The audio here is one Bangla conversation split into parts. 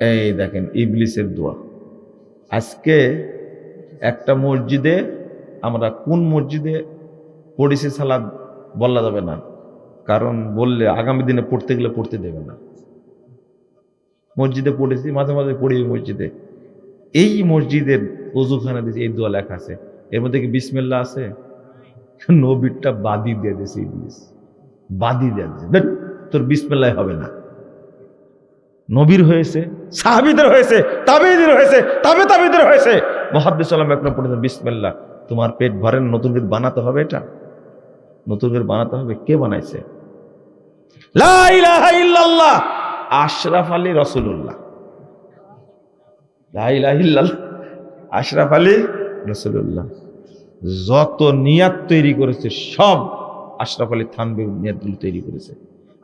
এই দেখেন, ইবলিসের দোয়া। আজকে একটা মসজিদে আমরা কোন মসজিদে পড়েছি সালাদ বলা যাবে না, কারণ বললে আগামী দিনে পড়তে গেলে পড়তে দেবে না। মসজিদে পড়েছি, মাঝে মাঝে পড়ি মসজিদে। এই মসজিদের অজুখানা দিয়েছে এই দোয়া লেখা আছে। এর মধ্যে কি বিসমিল্লা আছে? নবীরটা বাদি দিয়ে দিয়েছে ইবলিস। বাদি দিয়ে দিয়েছে। তোর বিসমিল্লাই হবে না। নবীর হয়েছে, সাহাবিদের হয়েছে তাবেদের হয়েছে, তাবে তাবেদের হয়েছে। মহাদ্দেশ সালাম একটা পড়েছেন বিসমিল্লা তোমার পেট ভরেন, নতুন করে বানাতে হবে এটা? নতুন করে বানাতে হবে, কে বানাইছে? আশরাফ আলী রসুল্লাহ আশরাফ আলী রসুল্লাহ যত নিয়াত তৈরি করেছে, সব আশরাফ আলী থানবে নিয়াতগুলো তৈরি করেছে।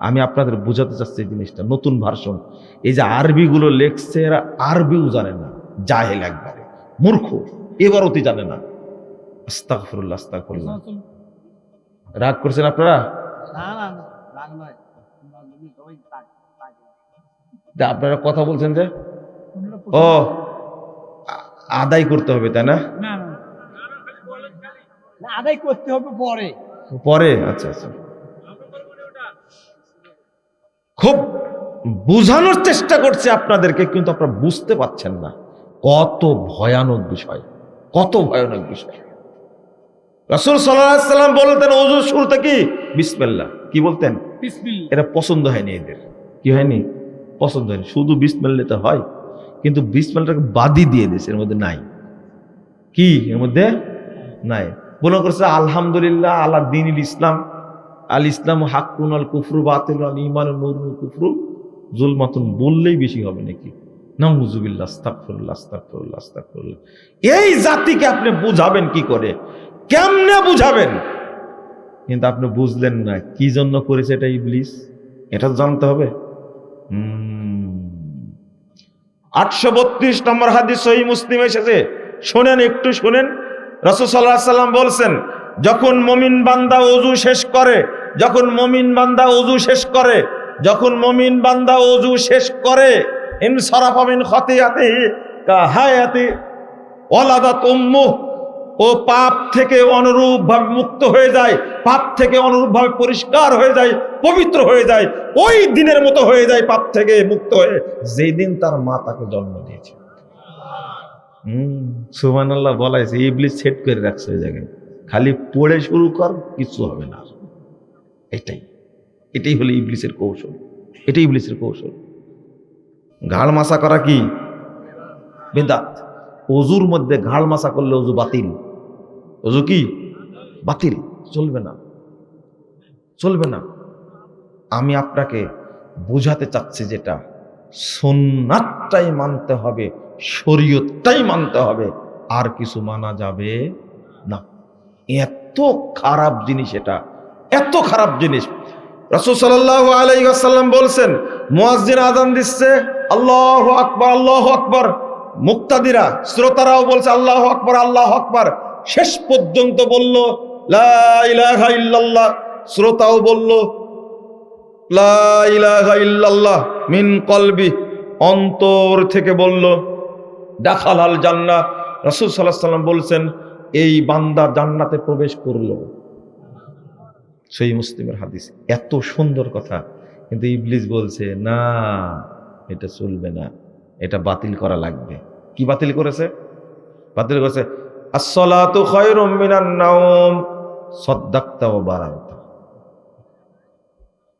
আমি আপনাদের বোঝাতে চাচ্ছি এই জিনিসটা নতুন ভার্সন এই যে আরবিগুলো লেখছে এরা আরবিও জানে না জাহেল একবারে মূর্খ এবার অতি জানে না। রাগ করছেন আপনারা? আপনারা কথা বলছেন যে? ও আদায় করতে হবে তাই না না না। না আদায় করতে হবে পরে। পরে? আচ্ছা আচ্ছা। খুব বোঝানোর চেষ্টা করছে আপনাদেরকে কিন্তু আপনারা বুঝতে পারছেন না। কত ভয়ানক বিষয় কত ভয়ানক বিষয়। রাসূল সাল্লাম বলতেন ওযু শুরুতে কি? বিসমিল্লাহ। কি বলতেন? এটা পছন্দ হয়নি এদের। কি হয়নি? পছন্দ হয়নি। শুধু বিসমিল্লাতে হয় কিন্তু বিসমিল্লাটাকে বাদই দিয়ে দিয়েছে এর মধ্যে নাই। কি? এর মধ্যে নাই। মনে করছে আলহামদুলিল্লাহ আল্লাহ দিন ইসলাম। আল ইসলাম হাক্কুন আল কুফরু, বাতিল আল ইমান নুর কুফরু। জুলমাতুন বললেই বেশি হবে নাকি? নাউজুবিল্লাহ, আস্তাগফিরুল্লাহ আস্তাগফিরুল্লাহ আস্তাগফিরুল্লাহ। এই জাতিকে আপনি বুঝাবেন কি করে? কেমনে বুঝাবেন? কিন্তু আপনি বুঝলেন না, কি জন্য করেছে এটা ইবলিস? এটা জানতে হবে। আটশো বত্রিশ নম্বর হাদিস সহি মুসলিম এসেছে। শোনেন, একটু শোনেন। রসুল সাল্লাহ সাল্লাম বলছেন, যখন মমিন বান্দা অজু শেষ করে যখন মমিন বান্দা অজু শেষ করে, যখন মমিন বান্দা অজু শেষ করে ইন সরাফামিন খতিয়াতে কাহায়াতে ওলাদাত উম্মুহ, ও পাপ থেকে অনুরূপভাবে মুক্ত হয়ে যায়, পাপ থেকে অনুরূপভাবে পরিষ্কার হয়ে যায়, পবিত্র হয়ে যায়, ওই দিনের মতো হয়ে যায় পাপ থেকে মুক্ত হয়ে, যেই দিন তার মা তাকে জন্ম দিয়েছে হম সুমান আল্লাহ বলাইছে ইবলিস সেট করে রাখছে ওই জায়গায় খালি পড়ে শুরু কর, কিছু হবে না। এটাই এটাই হলো ইবলিসের কৌশল। এটাই ইবলিসের কৌশল। ঘাড় মাসা করা কি? বেদাত। অজুর মধ্যে ঘাড় মাসা করলে অজু বাতিল। অজু কি? বাতিল। চলবে না। চলবে না। আমি আপনাকে বোঝাতে চাচ্ছি যেটা। সোননাথটাই মানতে হবে, শরীয়তটাই মানতে হবে। আর কিছু মানা যাবে না। এত খারাপ জিনিস এটা। এত খারাপ জিনিস। রসুল সাল্লাহ আলাইসাল্লাম বলছেন, মুয়াজ্জিন আজান দিচ্ছে, আল্লাহ আকবর আল্লাহ আকবর। মুক্তাদিরা, শ্রোতারাও বলছে, আল্লাহ আকবর আল্লাহ আকবর। শেষ পর্যন্ত বলল ইল্লাল্লাহ। শ্রোতাও বলল ইল্লাল্লাহ মিন কলবি। অন্তর থেকে বলল, দেখালাল জান্না রসুল সাল্লাহ সাল্লাম বলছেন, এই বান্দা জান্নাতে প্রবেশ করল। সেই মুসলিমের হাদিস। এত সুন্দর কথা। কিন্তু ইবলিস বলছে, না, এটা চলবে না। এটা বাতিল করা লাগবে। কি বাতিল করেছে? বাতিল করেছে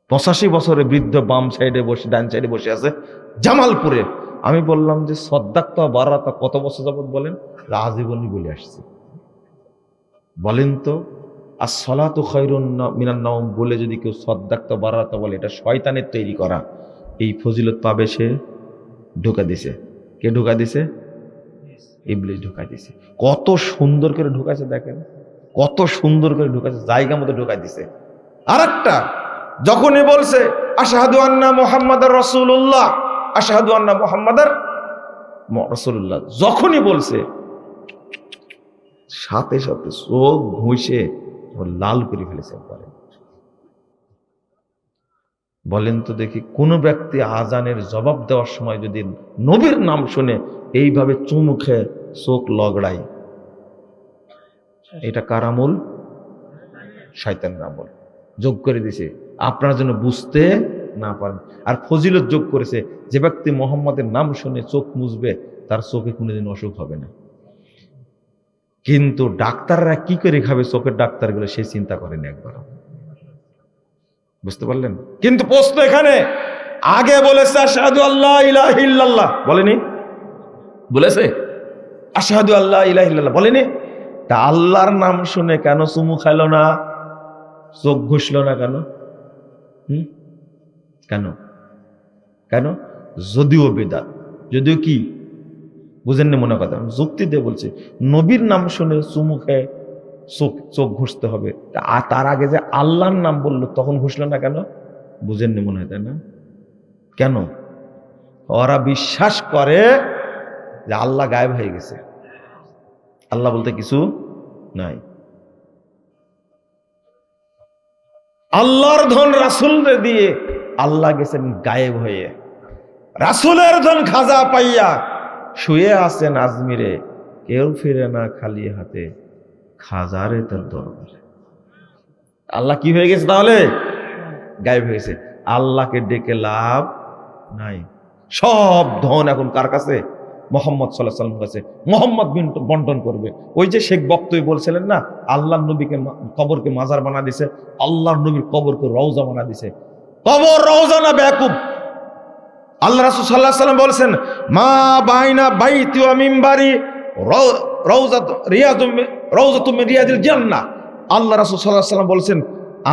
পঁচাশি বছরে বৃদ্ধ বাম সাইডে বসে, ডান সাইডে বসে আছে জামালপুরে। আমি বললাম যে সদ্দাক্তা বারাতা কত বছর যাবত বলেন? আজীবনই বলে আসছে। বলেন তো আর সলাত খৈরুন মিনান নওম বলে যদি কেউ সদ্দাক্তা বারাতা বলে, এটা শয়তানের তৈরি করা। এই ফজিলত পাবে সে, ঢোকা দিছে। কে ঢোকা দিছে? ইবলিস ঢোকা দিছে। কত সুন্দর করে ঢোকাছে দেখেন। কত সুন্দর করে ঢোকাছে, জায়গা মতো ঢোকা দিছে। আর একটা যখনই বলছে, আশাহাদু আন্না মোহাম্মদ রসুল্লাহ আশাহাদু আন্না মোহাম্মদার রসুল্লাহ যখনই বলছে, সাথে সাথে চোখ ঘুষে লাল করে ফেলেছে একবারে বলেন তো দেখি, কোনো ব্যক্তি আজানের জবাব দেওয়ার সময় যদি নবীর নাম শুনে এইভাবে চুমু খেয়ে চোখ লগড়াই এটা কারামুল শয়তান আমল। যোগ করে দিছে। আপনার জন্য বুঝতে না পারেন। আর ফজিলত যোগ করেছে, যে ব্যক্তি মোহাম্মদের নাম শুনে চোখ মুছবে, তার চোখে কোনোদিন অসুখ হবে না। কিন্তু ডাক্তাররা কি করে খাবে চোখের ডাক্তারগুলো সে চিন্তা করেনি একবার বুঝতে পারলেন? কিন্তু প্রশ্ন এখানে। আগে বলেছে, আশহাদু আল্লাহ ইলাহা ইল্লাল্লাহ। বলেনি? বলেছে? আশহাদু আল্লাহ ইলাহা ইল্লাল্লাহ। বলেনি? তা আল্লাহর নাম শুনে কেন চুমু খাইলো না? চোখ ঘুষলো না কেন? হুম? কেন? কেন? যদিও বেদাত। যদিও কি? বুঝেননি মনে কথা? যুক্তি দিয়ে বলছি, নবীর নাম শুনে চুমু খেয়ে চোখ চোখ ঘুষতে হবে। তা আ- তার আগে যে আল্লাহর নাম বলল, তখন ঘুষলো না কেন? বুঝেননি মনে হয়, তাই না? কেন? ওরা বিশ্বাস করে যে আল্লাহ গায়েব হয়ে গেছে। আল্লাহ বলতে কিছু নাই। আল্লাহর ধন রাসুলরে দিয়ে আল্লাহ গেছেন গায়েব হয়ে। রাসুলের ধন খাজা পাইয়া শুয়ে আছেন আজমিরে কেউ ফিরে না খালি হাতে, খাজারে তার দরবারে। আল্লাহ কি হয়ে গেছে তাহলে? গায়েব হয়ে গেছে। আল্লাহকে ডেকে লাভ নাই। সব ধন এখন কার কাছে? মোহাম্মদ সাল্লাহ সাল্লাম কাছে। মোহাম্মদ বিন- বন্টন করবে। ওই যে শেখ বক্তব্য বলছিলেন না আল্লাহ নবীকে কবরকে মাজার বানা দিছে, আল্লাহর নবীর কবরকে রওজা বানা দিছে। কবর রওজা না ব্যাকুব আল্লাহ রাসূল আলাইহি সাল্লাম বলেছেন, মা বাইনা বাইতি ওয়া মিম্বারি রওজাত রিয়াদুম রওজাতুম মিন রিয়াদিল জান্নাহ। আল্লাহ রাসূল আলাইহি সাল্লাম বলেছেন,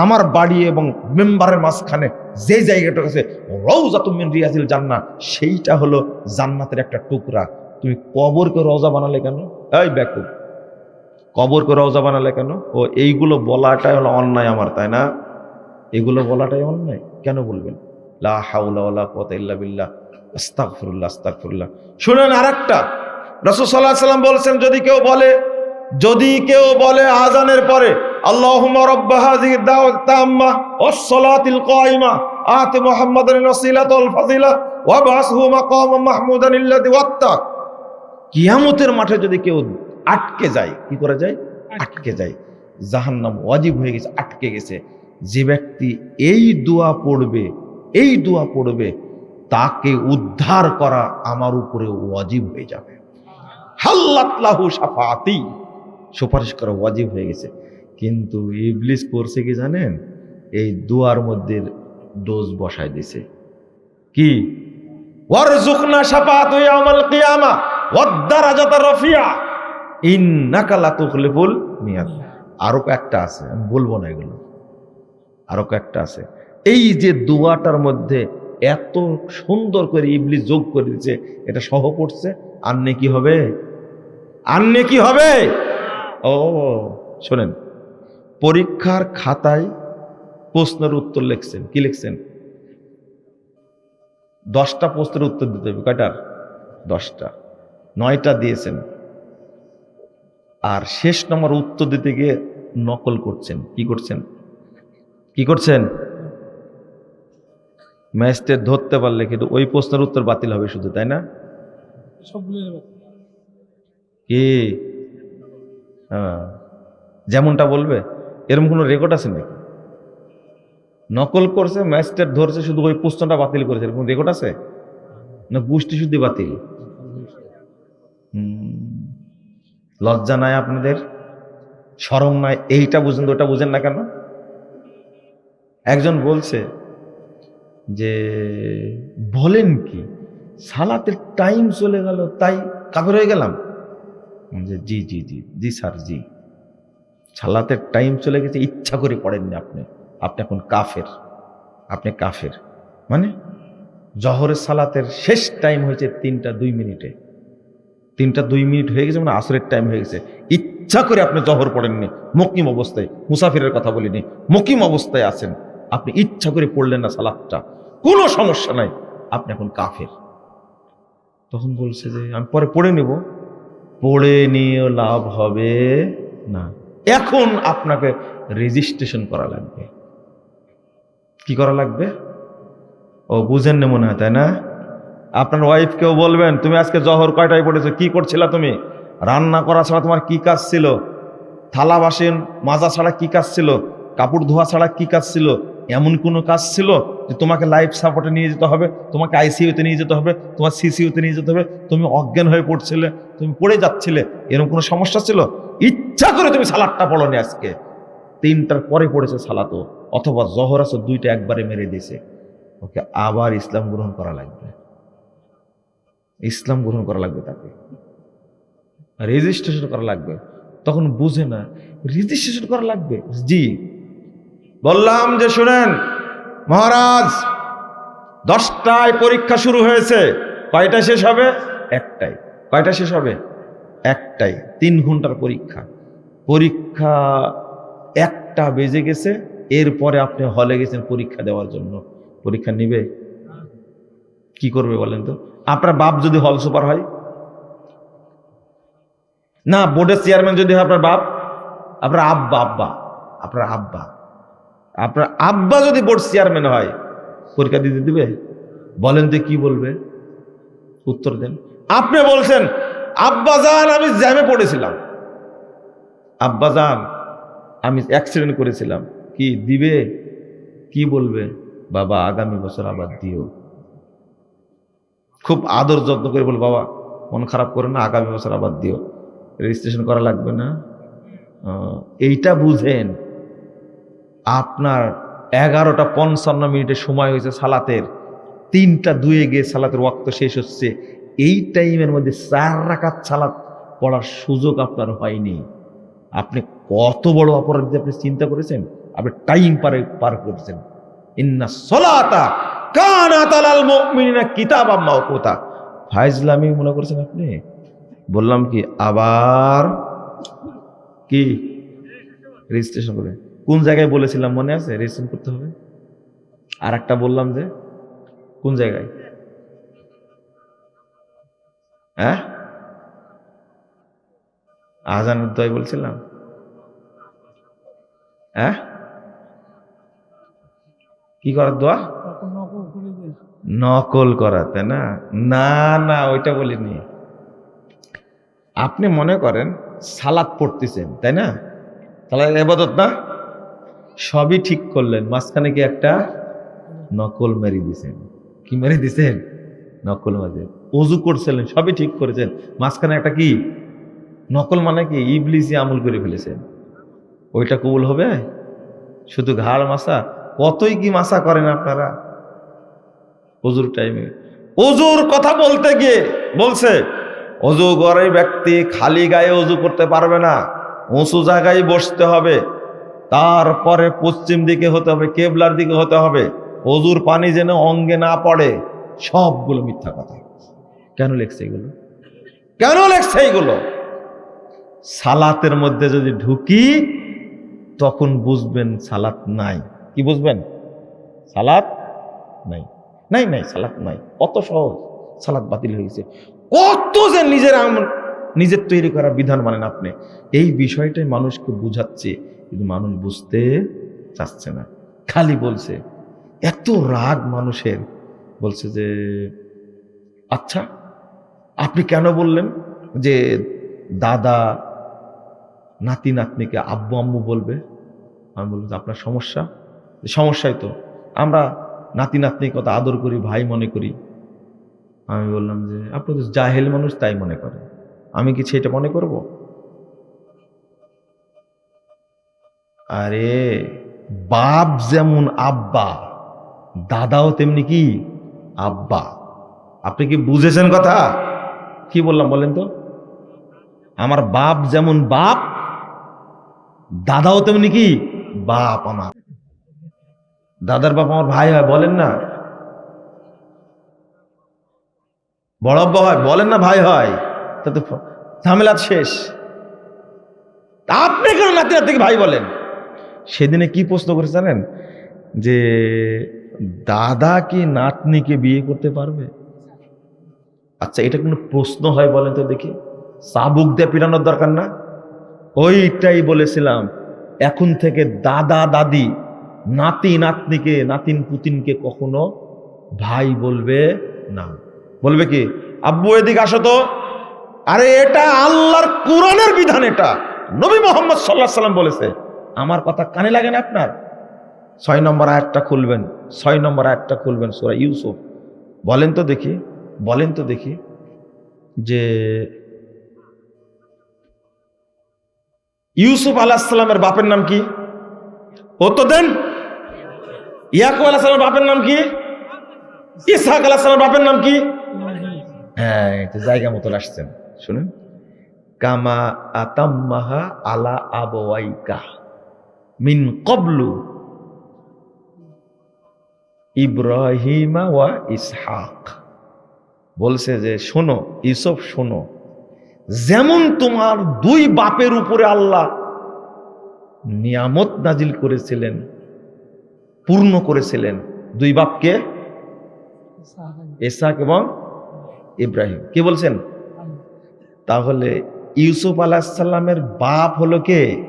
আমার বাড়ি এবং মেম্বারের মাঝখানে যে জায়গাটা আছে রওজাতুম মিন রিয়াদিল জান্নাহ, সেইটা হলো জান্নাতের একটা টুকরা। তুমি কবরকে রওজা বানালে কেন? এই ব্যাকুব কবরকে রওজা বানালে কেন? ও, এইগুলো বলাটাই হলো অন্যায় আমার, তাই না? এগুলো বলাটাই অন্যায়, কেন বলবেন? লা ইল্লা বিল্লাহ আস্তাগফিরুল্লাহ শুনেন আরেকটা। রাসূল সাল্লাল্লাহু আলাইহি সাল্লাম বলেছেন যদি কেউ বলে যদি কেউ বলে আজানের পরে আতি ওয়াত্তা কিয়ামতের মাঠে যদি কেউ আটকে যায় কি করে যায়? আটকে যায়। জাহান্নাম ওয়াজিব হয়ে গেছে আটকে গেছে। যে ব্যক্তি এই দোয়া পড়বে এই দোয়া পড়বে, তাকে উদ্ধার করা আমার উপরে ওয়াজিব হয়ে যাবে। হাল্লাতলাহু সাফাতি সুপারিশ করা ওয়াজিব হয়ে গেছে। কিন্তু ইবলিস করছে কি জানেন? এই দুয়ার মধ্যে ডোজ বসায় দিছে। কি? ওয়ারজুকনা শাফাআতু ইয়াউমাল কিয়ামা ওয়াদ দারাজাতা রাফিয়া। ইন্নাকা লা তুখলিফুল মিয়াদ। আরও একটা আছে, আমি বলব না এগুলো। আরও কয়েকটা আছে। এই যে দুয়াটার মধ্যে এত সুন্দর করে ইবলি যোগ করে দিচ্ছে এটা সহ পড়ছে, আর কি হবে? আর কি হবে? ও, শোনেন, পরীক্ষার খাতায় প্রশ্নের উত্তর লিখছেন, কি লিখছেন? দশটা প্রশ্নের উত্তর দিতে হবে কয়টার দশটা, নয়টা দিয়েছেন। আর শেষ নম্বর উত্তর দিতে গিয়ে নকল করছেন, কি করছেন? কি করছেন? ম্যাজিস্ট্রেট ধরতে পারলে কিন্তু ওই প্রশ্নের উত্তর বাতিল হবে শুধু তাই না? কি? হ্যাঁ। যেমনটা বলবে এরকম কোনো রেকর্ড আছে নাকি? নকল করছে ম্যাজিস্ট্রেট ধরছে শুধু ওই প্রশ্নটা বাতিল করেছে এরকম রেকর্ড আছে? না গোষ্ঠী শুদ্ধি বাতিল? লজ্জা নাই আপনাদের? সরম নাই এইটা বুঝেন ওটা বুঝেন না কেন? একজন বলছে যে বলেন কি, সালাতের টাইম চলে গেল, তাই কাফের হয়ে গেলাম? যে জি জি জি জি স্যার জি। সালাতের টাইম চলে গেছে, ইচ্ছা করে পড়েননি আপনি। আপনি এখন কাফের, আপনি কাফের। মানে জহরের সালাতের শেষ টাইম হয়েছে তিনটা দুই মিনিটে। তিনটা দুই মিনিট হয়ে গেছে মানে আসরের টাইম হয়ে গেছে। ইচ্ছা করে আপনি জহর পড়েননি, মকিম অবস্থায়, মুসাফিরের কথা বলিনি, মকিম অবস্থায় আছেন। আপনি ইচ্ছা করে পড়লেন না সালাদটা। কোনো সমস্যা নাই। আপনি এখন কাফের। তখন বলছে যে, আমি পরে পড়ে নেব। পড়ে নিয়েও লাভ হবে না। এখন আপনাকে রেজিস্ট্রেশন করা লাগবে। কি করা লাগবে? ও বুঝেন না মনে হয়, তাই না? আপনার ওয়াইফকেও বলবেন, তুমি আজকে জহর কয়টায় পড়েছো? কি করছিলা তুমি? রান্না করা ছাড়া তোমার কি কাজ ছিল? থালা বাসন মাজা ছাড়া কি কাজ ছিল? কাপড় ধোয়া ছাড়া কি কাজ ছিল? এমন কোনো কাজ ছিল যে তোমাকে লাইফ সাপোর্টে নিয়ে যেতে হবে, তোমাকে আইসিইউতে নিয়ে যেতে হবে, তোমার সিসিইউতে নিয়ে যেতে হবে, তুমি অজ্ঞান হয়ে পড়ছিলে, তুমি পড়ে যাচ্ছিলে, এরকম কোনো সমস্যা ছিল? ইচ্ছা করে তুমি সালাদটা পড়নি আজকে। তিনটার পরে পড়েছে সালাতো, অথবা জহর আছে, দুইটা একবারে মেরে দিয়েছে। ওকে আবার ইসলাম গ্রহণ করা লাগবে। ইসলাম গ্রহণ করা লাগবে তাকে। রেজিস্ট্রেশন করা লাগবে। তখন বুঝে না রেজিস্ট্রেশন করা লাগবে? জি। বললাম যে, শুনেন, মহারাজ, দশটায় পরীক্ষা শুরু হয়েছে। কয়টা শেষ হবে? একটাই কয়টা শেষ হবে? একটাই তিন ঘণ্টার পরীক্ষা। পরীক্ষা একটা বেজে গেছে। এরপরে আপনি হলে গেছেন পরীক্ষা দেওয়ার জন্য। পরীক্ষা নিবে? কি করবে বলেন তো? আপনার বাপ যদি হল সুপার হয়? না, বোর্ডের চেয়ারম্যান যদি হয় আপনার বাপ? আপনার আব্বা আব্বা। আপনার আব্বা। আপনার আব্বা যদি বোর্ড চেয়ারম্যান হয়, পরীক্ষা দিতে দিবে? বলেন তো কি বলবে? উত্তর দেন। আপনি বলছেন, আব্বা যান, আমি জ্যামে পড়েছিলাম। আব্বা যান, আমি অ্যাক্সিডেন্ট করেছিলাম। কি দিবে? কি বলবে? বাবা, আগামী বছর আবার দিও। খুব আদর যত্ন করে বল বাবা, মন খারাপ করে না, আগামী বছর আবার দিও। রেজিস্ট্রেশন করা লাগবে না? এইটা বুঝেন। আপনার এগারোটা পঞ্চান্ন মিনিটে সময় হয়েছে সালাতের। তিনটা দুয়ে গিয়ে সালাতের ওয়াক্ত শেষ হচ্ছে। এই টাইমের মধ্যে চার রাকাত সালাত পড়ার সুযোগ আপনার হয়নি। আপনি কত বড় অপরাধ আপনি চিন্তা করেছেন? আপনি টাইম পারে পার করেছেন। ইন্না সলাতা কানাত আলাল মুমিনিনা কিতাবাম মাওকুতা। ফাইজলামি মনে করছেন আপনি? বললাম কি, আবার? কি? রেজিস্ট্রেশন করে। কোন জায়গায় বলেছিলাম মনে আছে? রেজিস্ট্রেশন করতে হবে। আর একটা বললাম যে, কোন জায়গায়? হ্যাঁ? আজানের বলছিলাম। হ্যাঁ? কি করার দোয়া? নকল করে দিস নকল করা, তাই না? না না, ওইটা বলিনি। আপনি মনে করেন সালাদ পড়তেছেন, তাই না? তাহলে এবাদত না? সবই ঠিক করলেন। মাঝখানে কি একটা নকল মেরে দিছেন? কি মেরে দিছেন? নকল মাঝে অজু করছিলেন, সবই ঠিক করেছেন। মাঝখানে একটা কি? নকল মানে কি? ইবলিসি আমল করে ফেলেছেন। ওইটা কবুল হবে? শুধু ঘাড় মাসা কতই কি মাসা করেন আপনারা? অজুর টাইমে অজুর কথা বলতে গিয়ে বলছে, অজু করে ব্যক্তি খালি গায়ে অজু করতে পারবে না। উঁচু জায়গায় বসতে হবে। তারপরে পশ্চিম দিকে হতে হবে, কেবলার দিকে হতে হবে। অজুর পানি যেন অঙ্গে না পড়ে, সবগুলো মিথ্যা কথা। কেন লেখছে এগুলো? কেন লেখছে এগুলো সালাতের মধ্যে যদি ঢুকি, তখন বুঝবেন সালাত নাই। কি বুঝবেন? সালাত নাই। নাই নাই, সালাত নাই। কত সহজ। সালাত বাতিল হয়েছে কত যে নিজের নিজের তৈরি করা বিধান মানেন আপনি। এই বিষয়টাই মানুষকে বুঝাচ্ছে। কিন্তু মানুষ বুঝতে চাচ্ছে না। খালি বলছে, এত রাগ মানুষের। বলছে যে আচ্ছা আপনি কেন বললেন যে দাদা নাতি নাতনিকে আব্বু আম্মু বলবে? আমি বললাম, যে আপনার সমস্যা? সমস্যাই তো। আমরা নাতি নাতনি কত আদর করি, ভাই মনে করি। আমি বললাম যে, আপনি তো জাহেল মানুষ, তাই মনে করেন। আমি কি সেটা মনে করব? আরে, বাপ যেমন আব্বা, দাদাও তেমনি কি আব্বা। আপনি কি বুঝেছেন কথা? কি বললাম বলেন তো? আমার বাপ যেমন বাপ, দাদাও তেমনি কি বাপ আমার। দাদার বাপ আমার ভাই হয়, বলেন না। বড় হয়, বলেন না ভাই হয়। তাতে ফ- ঝামেলা শেষ। তা আপনি কেন নাতি নাতিকে ভাই বলেন? সেদিনে কি প্রশ্ন করে জানেন? যে দাদা কি নাতনিকে বিয়ে করতে পারবে? আচ্ছা এটা কোনো প্রশ্ন হয় বলেন তো দেখি। চাবুক দিয়ে পিটানোর দরকার না? ওইটাই বলেছিলাম। এখন থেকে দাদা, দাদি, নাতি, নাতনিকে, নাতিন পুতিনকে কখনো ভাই বলবে না। বলবে কি, আব্বু, এদিকে আসো তো। আরে, এটা আল্লাহর কোরআনের বিধান এটা। নবী মোহাম্মদ সাল্লাহ সাল্লাম বলেছে আমার কথা কানে লাগে না আপনার? ছয় নম্বর আয়াতটা খুলবেন, ছয় নম্বর আয়াতটা খুলবেন সুরা ইউসুফ। বলেন তো দেখি, বলেন তো দেখি যে ইউসুফ আলাহিসাল্লামের বাপের নাম কি? ও তো দেন। ইয়াকুব আলাহিসাল্লামের বাপের নাম কি? ইসহাক আলাহিসাল্লামের বাপের নাম কি? হ্যাঁ এটা জায়গা মতো আসছেন শুনুন। কামা আতাম্মাহা আলা আবওয়াইকা। মিন কবলু। ইব্রাহিমা ওয়া ইসহাক। বলছে যে শোনো ইসব শোনো যেমন তোমার দুই বাপের উপরে আল্লাহ নিয়ামত নাজিল করেছিলেন পূর্ণ করেছিলেন দুই বাপকে ইসহাক এবং ইব্রাহিম। কি বলছেন? তাহলে ইউসুফ আলাহিসাল্লামের বাপ হলো কে?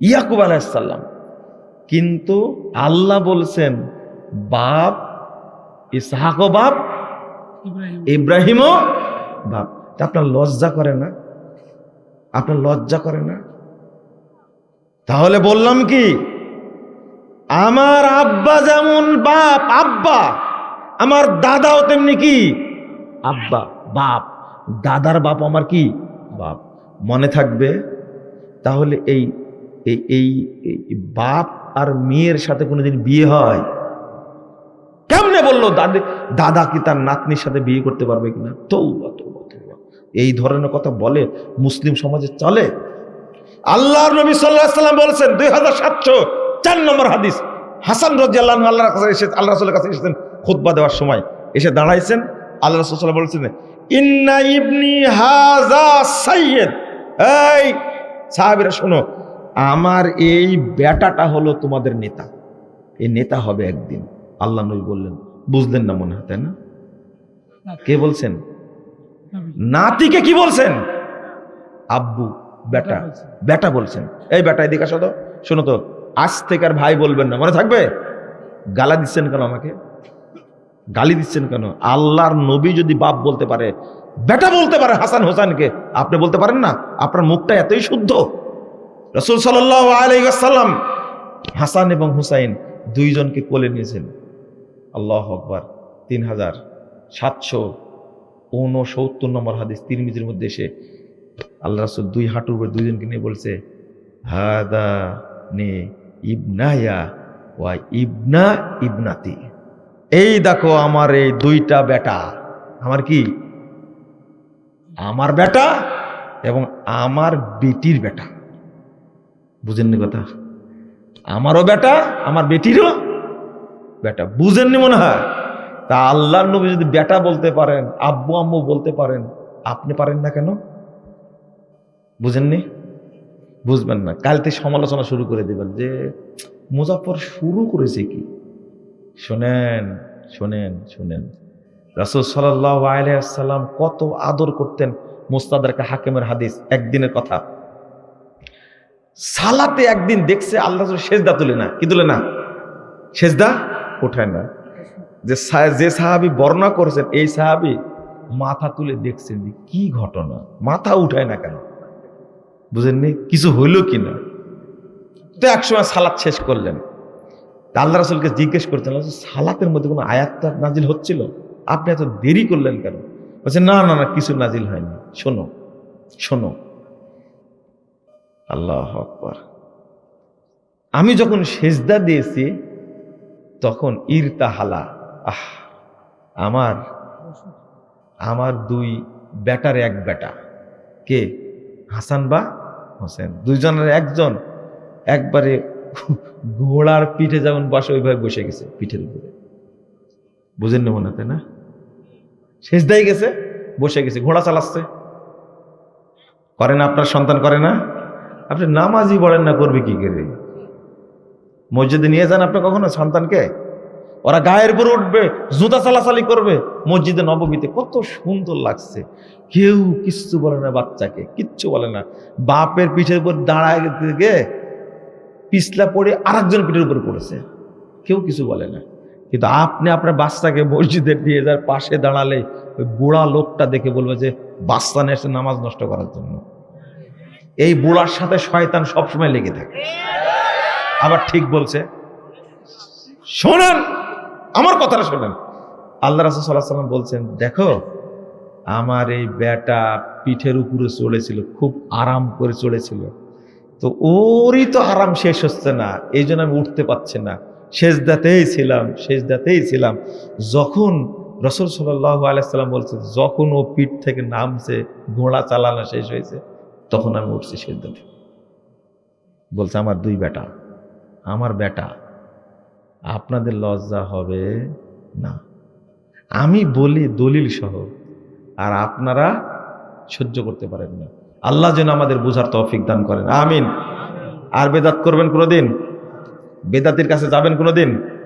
ইয়াকুব আলাহিসাল্লাম কিন্তু আল্লাহ বলছেন বাপ ইসহাকও বাপ ইব্রাহিমও বাপ। তা আপনার লজ্জা করে না? আপনার লজ্জা করে না? তাহলে বললাম কি আমার আব্বা যেমন বাপ আব্বা। আমার দাদাও তেমনি কি? আব্বা বাপ। দাদার বাপ আমার কি? বাপ। মনে থাকবে? তাহলে এই এই এই বাপ আর মেয়ের সাথে কোনোদিন বিয়ে হয়? কেমনে বলল দাদি দাদা কি তার নাতনির সাথে বিয়ে করতে পারবে কিনা? তৌবা এই ধরনের কথা বলে মুসলিম সমাজে চলে। আল্লাহর নবী সাল্লাহ সাল্লাম বলেছেন, দুই হাজার সাতশো চার নম্বর হাদিস। হাসান রাজি আল্লাহ আল্লাহর কাছে এসে আল্লাহ রসুলের কাছে এসেছেন খুতবা দেওয়ার সময়। এসে দাঁড়াইছেন। আল্লাহ রসুল বলেছেন, ইন্না ইবনি হাজা সাইয়েদ এই সাহাবিরা, শোনো আমার এই বেটাটা হলো তোমাদের নেতা। এই নেতা হবে একদিন। আল্লাহ নবী বললেন বুঝলেন না মনে হয় তাই না? কে বলছেন? নাতিকে কি বলছেন? আব্বু বেটা বেটা বলছেন। এই বেটা এদিকে আসো তো। শোনো তো আজ থেকে আর ভাই বলবেন না। মনে থাকবে? গালা দিচ্ছেন কেন আমাকে? গালি দিচ্ছেন কেন? আল্লাহর নবী যদি বাপ বলতে পারে বেটা বলতে পারে হাসান হোসেনকে। আপনি বলতে পারেন না? আপনার মুখটা এতই শুদ্ধ। রসুল সাল্লাম হাসান এবং হুসাইন দুইজনকে কোলে নিয়েছেন। আল্লাহ আকবার, তিন হাজার সাতশো ঊনসত্তর নম্বর হাদিস তিন তিরমিজির মধ্যে এসে আল্লাহ রসুল দুই হাঁটুর উপরে দুইজনকে নিয়ে বলছে, হাদা নে ইবনায়া ওয়া ইবনা ইবনাতি। এই দেখো আমার এই দুইটা বেটা, আমার কি? আমার বেটা এবং আমার বেটির বেটা। বুঝেননি কথা? আমারও বেটা, আমার বেটিরও বেটা, বুঝেননি মনে হয়? তা আল্লাহর নবী যদি বেটা বলতে পারেন, আব্বু আম্মু বলতে পারেন, আপনি পারেন না কেন? বুঝেননি? বুঝবেন না। কাল থেকে সমালোচনা শুরু করে দেবেন যে মুজাফর শুরু করেছে কি? শোনেন শোনেন শোনেন। রাসুল সাল্লাহ আলাইসাল্লাম কত আদর করতেন মুস্তাদারকে হাকিমের হাদিস, একদিনের কথা। সালাতে একদিন দেখছে আল্লাহ সেজদা তুলে না। কি তুলে না? সেজদা ওঠায় না। যে যে সাহাবি বর্ণনা করেছেন, এই সাহাবি মাথা তুলে দেখছেন যে কি ঘটনা। মাথা উঠায় না কেন? বুঝেননি? কিছু হইল কি না? তো একসময় সালাত শেষ করলেন। আল্লাহ রাসুলকে জিজ্ঞেস করতেন "আল্লাহ সালাতের মধ্যে কোনো আয়াতটা নাজিল হচ্ছিল? আপনি এত দেরি করলেন কেন? বলছে, না না না, কিছু নাজিল হয়নি। শোনো শোনো। আল্লাহ আকবার। আমি যখন সেজদা দিয়েছি, তখন ইরতাহালা, আহ, আমার আমার দুই বেটার এক বেটা কে? হাসান বা হোসেন। দুইজনের একজন একবারে ঘোড়ার পিঠে যেমন বসে, ওইভাবে বসে গেছে পিঠের উপরে। বুঝেন না মনে তাই না? শেষ দায় গেছে, বসে গেছে, ঘোড়া চালাচ্ছে। করে না, আপনার সন্তান করে না? আপনি নামাজই পড়েন না, করবে কি করে? মসজিদে নিয়ে যান আপনি কখনো সন্তানকে? ওরা গায়ের উপর উঠবে, জুতা চালাচালি করবে, মসজিদে নবমীতে কত সুন্দর লাগছে। কেউ কিচ্ছু বলে না বাচ্চাকে, কিচ্ছু বলে না। বাপের পিঠের উপর দাঁড়ায় থেকে পিছলা পড়ে আরেকজন পিঠের উপর পড়েছে। কেউ কিছু বলে না। কিন্তু আপনি আপনার বাচ্চাকে মসজিদে নিয়ে যার পাশে দাঁড়ালে ওই বুড়া লোকটা দেখে বলবে যে, বাচ্চা নিয়ে এসে নামাজ নষ্ট করার জন্য। এই বুড়ার সাথে শয়তান সবসময় লেগে থাকে। আবার ঠিক বলছে, শোনেন, আমার কথাটা শোনেন। আল্লাহ রাসুল সাল্লাহ বলছেন, দেখো, আমার এই বেটা পিঠের উপরে চলেছিল, খুব আরাম করে চলেছিল। তো ওরই তো আরাম শেষ হচ্ছে না এই জন্য আমি উঠতে পারছি না। শেষদাতেই ছিলাম শেষদাতেই ছিলাম। যখন রসুল সাল্লাহ আলাইসাল্লাম বলছে, যখন ও পিঠ থেকে নামছে, ঘোড়া চালানো শেষ হয়েছে তখন আমি উঠছি শেষদাতে বলছে, আমার দুই বেটা, আমার বেটা, আপনাদের লজ্জা হবে না। আমি বলি দলিল সহ, আর আপনারা সহ্য করতে পারেন না। আল্লাহ যেন আমাদের বোঝার তৌফিক দান করেন। আমিন। আর বেদাত করবেন কোনোদিন? বেদাতির কাছে যাবেন কোনোদিন?